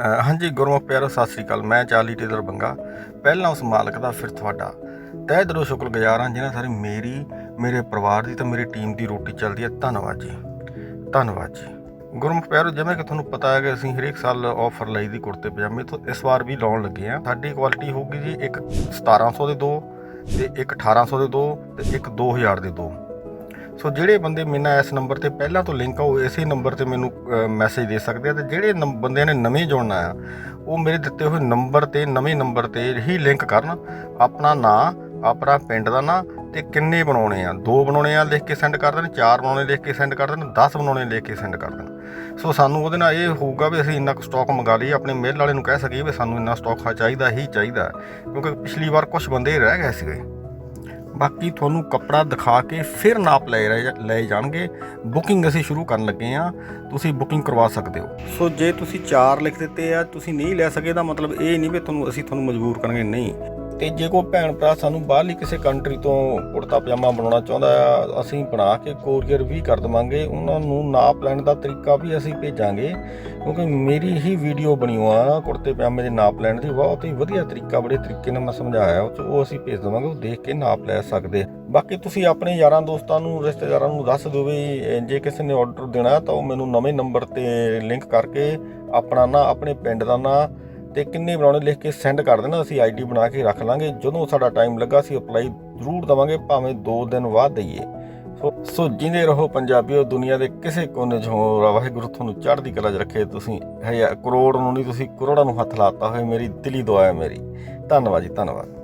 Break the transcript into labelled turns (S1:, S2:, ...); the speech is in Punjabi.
S1: ਹਾਂਜੀ ਗੁਰਮੁਖ ਪਿਆਰੋ, ਸਤਿ ਸ੍ਰੀ ਅਕਾਲ। ਮੈਂ ਚਾਲੀ ਟੇਲਰ ਬੰਗਾ। ਪਹਿਲਾਂ ਉਸ ਮਾਲਕ ਦਾ ਫਿਰ ਤੁਹਾਡਾ। ਤਹਿ ਦਿਲੋਂ ਸ਼ੁਕਰਗੁਜ਼ਾਰ ਹਾਂ ਜਿਨ੍ਹਾਂ ਸਾਰੇ ਮੇਰੀ, ਮੇਰੇ ਪਰਿਵਾਰ ਦੀ ਤੇ ਮੇਰੀ ਟੀਮ ਦੀ ਰੋਟੀ ਚੱਲਦੀ ਹੈ। ਧੰਨਵਾਦ ਜੀ। ਧੰਨਵਾਦ ਜੀ। ਗੁਰਮੁਖ ਪਿਆਰੋ, ਜਿਵੇਂ ਕਿ ਤੁਹਾਨੂੰ ਪਤਾ ਹੈ ਕਿ ਅਸੀਂ ਹਰੇਕ ਸਾਲ ਆਫਰ ਲਈ ਦੀ ਕੁੜਤੇ ਪਜਾਮੇ ਤੋਂ ਇਸ ਵਾਰ ਵੀ ਲਾਉਣ ਲੱਗੇ ਆ ਸਾਡੀ ਕੁਆਲਿਟੀ ਹੋਊਗੀ ਜੀ ਇੱਕ 1700 ਦੇ ਦੋ ਤੇ ਇੱਕ 1800 ਦੇ ਦੋ ਤੇ ਇੱਕ 2000 ਦੇ ਦੋ। ਸੋ ਜਿਹੜੇ ਬੰਦੇ ਮੇਰੇ ਇਸ ਨੰਬਰ ਤੇ ਪਹਿਲਾਂ ਤੋਂ ਲਿੰਕ ਆ, ਉਹ ਇਸੇ ਨੰਬਰ ਤੇ ਮੈਨੂੰ ਮੈਸੇਜ ਦੇ ਸਕਦੇ ਆ ਤੇ ਜਿਹੜੇ ਨੰਬ- ਬੰਦਿਆਂ ਨੇ ਨਵੇਂ ਜੁੜਨਾ ਆ ਉਹ ਮੇਰੇ ਦਿੱਤੇ ਹੋਏ ਨੰਬਰ ਤੇ, ਨਵੇਂ ਨੰਬਰ ਤੇ ਹੀ ਲਿੰਕ ਕਰਨ। ਆਪਣਾ ਨਾਂ, ਆਪਣਾ ਪਿੰਡ ਦਾ ਨਾਂ ਤੇ ਕਿੰਨੇ ਬਣਾਉਣੇ ਆ? ਦੋ ਬਣਾਉਣੇ ਆ ਲਿਖ ਕੇ ਸੈਂਡ ਕਰ ਦੇਣ, ਚਾਰ ਬਣਾਉਣੇ ਲਿਖ ਕੇ ਸੈਂਡ ਕਰ ਦੇਣ 10 ਬਣਾਉਣੇ ਲਿਖ ਕੇ ਸੈਂਡ ਕਰ ਦੇਣ। ਸੋ ਸਾਨੂੰ ਉਹਦੇ ਨਾਲ ਇਹ ਹੋਊਗਾ ਵੀ ਅਸੀਂ ਇੰਨਾ ਕੁ ਸਟਾਕ ਮੰਗਾ ਲਈਏ, ਆਪਣੇ ਮੇਲ ਵਾਲੇ ਨੂੰ ਕਹਿ ਸਕੀਏ ਵੀ ਸਾਨੂੰ ਇੰਨਾ ਸਟਾਕ ਚਾਹੀਦਾ ਹੀ ਚਾਹੀਦਾ, ਕਿਉਂਕਿ ਪਿਛਲੀ ਵਾਰ ਕੁਝ ਬੰਦੇ ਰਹਿ ਗਏ ਸੀਗੇ। ਬਾਕੀ ਤੁਹਾਨੂੰ ਕੱਪੜਾ ਦਿਖਾ ਕੇ ਫਿਰ ਨਾਪ ਲੈ ਰਹੇ- ਲੈ ਜਾਣਗੇ। ਬੁਕਿੰਗ ਅਸੀਂ ਸ਼ੁਰੂ ਕਰਨ ਲੱਗੇ ਆ ਤੁਸੀਂ ਬੁਕਿੰਗ ਕਰਵਾ ਸਕਦੇ ਹੋ। ਸੋ ਜੇ ਤੁਸੀਂ ਚਾਰ ਲਿਖ ਦਿੱਤੇ ਆ, ਤੁਸੀਂ ਨਹੀਂ ਲੈ ਸਕੇ ਦਾ ਮਤਲਬ ਇਹ ਨਹੀਂ ਵੀ ਤੁਹਾਨੂੰ ਅਸੀਂ ਤੁਹਾਨੂੰ ਮਜਬੂਰ ਕਰਾਂਗੇ ਨਹੀਂ। ਤੇ ਜੇ ਕੋਈ ਭੈਣ ਭਰਾ ਸਾਨੂੰ ਬਾਹਰਲੀ ਕਿਸੇ ਕੰਟਰੀ ਤੋਂ ਕੁੜਤਾ ਪਜਾਮਾ ਬਣਾਉਣਾ ਚਾਹੁੰਦਾ ਆ, ਅਸੀਂ ਬਣਾ ਕੇ ਕੋਰੀਅਰ ਵੀ ਕਰ ਦਵਾਂਗੇ, ਉਹਨਾਂ ਨੂੰ ਨਾਪ ਲੈਣ ਦਾ ਤਰੀਕਾ ਵੀ ਅਸੀਂ ਭੇਜਾਂਗੇ, ਕਿਉਂਕਿ ਮੇਰੀ ਹੀ ਵੀਡੀਓ ਬਣੀ ਹੋਆ ਕੁੜਤੇ ਪਜਾਮੇ ਦੇ ਨਾਪ ਲੈਣ ਦੀ, ਬਹੁਤ ਹੀ ਵਧੀਆ ਤਰੀਕਾ, ਬੜੇ ਤਰੀਕੇ ਨਾਲ ਮੈਂ ਸਮਝਾਇਆ, ਉਹ ਅਸੀਂ ਭੇਜ ਦਵਾਂਗੇ, ਉਹ ਦੇਖ ਕੇ ਨਾਪ ਲੈ ਸਕਦੇ ਬਾਕੀ ਤੁਸੀਂ ਆਪਣੇ ਯਾਰਾਂ ਦੋਸਤਾਂ ਨੂੰ, ਰਿਸ਼ਤੇਦਾਰਾਂ ਨੂੰ ਦੱਸ ਦਿਓ ਵੀ ਜੇ ਕਿਸੇ ਨੇ ਆਰਡਰ ਦੇਣਾ ਤਾਂ ਉਹ ਮੈਨੂੰ ਨਵੇਂ ਨੰਬਰ ਤੇ ਲਿੰਕ ਕਰਕੇ ਆਪਣਾ ਨਾਂ, ਆਪਣੇ ਪਿੰਡ ਦਾ ਨਾਂ ਤੇ ਕਿੰਨੇ ਬਣਾਉਣੇ ਲਿਖ ਕੇ ਸੈਂਡ ਕਰ ਦੇਣਾ, ਅਸੀਂ ਆਈਡੀ ਬਣਾ ਕੇ ਰੱਖ ਲਾਂਗੇ। ਜਦੋਂ ਸਾਡਾ ਟਾਈਮ ਲੱਗਾ, ਅਸੀਂ ਅਪਲਾਈ ਜ਼ਰੂਰ ਦਵਾਂਗੇ, ਭਾਵੇਂ 2 ਦਿਨ ਬਾਅਦ ਦਈਏ। ਸੋ ਸੋ ਜਿੰਦੇ ਰਹੋ ਪੰਜਾਬੀਓ, ਦੁਨੀਆ ਦੇ ਕਿਸੇ ਕੋਨੇ 'ਚ ਹੋ ਵਾਹਿਗੁਰੂ ਤੁਹਾਨੂੰ ਚੜ੍ਹਦੀ ਕਲਾ 'ਚ ਰੱਖੇ। ਤੁਸੀਂ ਹੈ ਕਰੋੜ ਨੂੰ ਨਹੀਂ, ਤੁਸੀਂ ਕਰੋੜਾਂ ਨੂੰ ਹੱਥ ਲਾਤਾ ਹੋਏ। ਮੇਰੀ ਦਿਲੀ ਦੁਆ ਹੈ ਮੇਰੀ। ਧੰਨਵਾਦ ਜੀ, ਧੰਨਵਾਦ।